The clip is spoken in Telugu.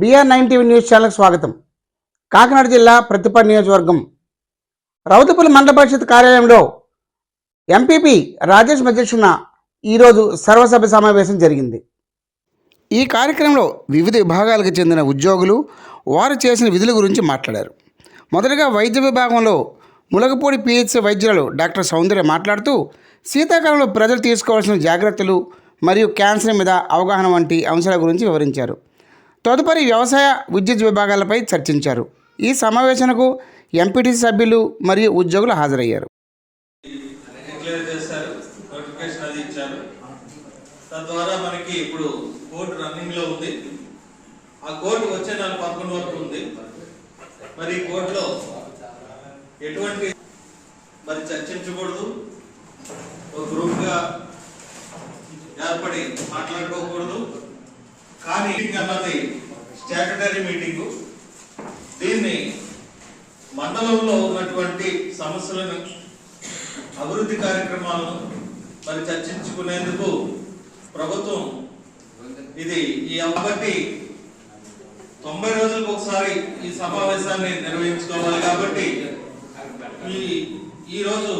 బిఆర్ నైన్ టీవీ న్యూస్ ఛానల్కి స్వాగతం. కాకినాడ జిల్లా ప్రతిపాడు నియోజకవర్గం. రౌతపల్లి మండల పరిషత్ కార్యాలయంలో ఎంపీపీ రాజేష్ అధ్యక్షున ఈరోజు సర్వసభ్య సమావేశం జరిగింది. ఈ కార్యక్రమంలో వివిధ విభాగాలకు చెందిన ఉద్యోగులు వారు చేసిన విధుల గురించి మాట్లాడారు. మొదటగా వైద్య విభాగంలో ములగపూడి పిహెచ్సి వైద్యురాలు డాక్టర్ సౌందర్య మాట్లాడుతూ శీతాకాలంలో ప్రజలు తీసుకోవాల్సిన జాగ్రత్తలు మరియు క్యాన్సర్ మీద అవగాహన వంటి అంశాల గురించి వివరించారు. తదుపరి వ్యవసాయ విద్యుత్ విభాగాలపై చర్చించారు. ఈ సమావేశనకు ఎంపీటీసీ సభ్యులు మరియు ఉద్యోగులు హాజరయ్యారు. తద్వారా మనకి ఇప్పుడు కోర్టు రన్నింగ్లో ఉంది. ఆ కోర్టు వచ్చే నెల పదకొండు వరకు ఉంది. మరి కోర్టులో ఎటువంటి మరి చర్చించకూడదు. ఒక గ్రూప్గా ఏర్పడి మాట్లాడుకోకూడదు. కానీ మీటింగ్ అన్నది స్టాట్యుటరీ మీటింగు. దీన్ని మండలంలో ఉన్నటువంటి సమస్యలను అభివృద్ధి కార్యక్రమాలను మరి చర్చించుకునేందుకు ప్రభుత్వం ఇది ఈ కాబట్టి తొంభై రోజులకు ఒకసారి ఈ సమావేశాన్ని నిర్వహించుకోవాలి కాబట్టి ఈ ఈరోజు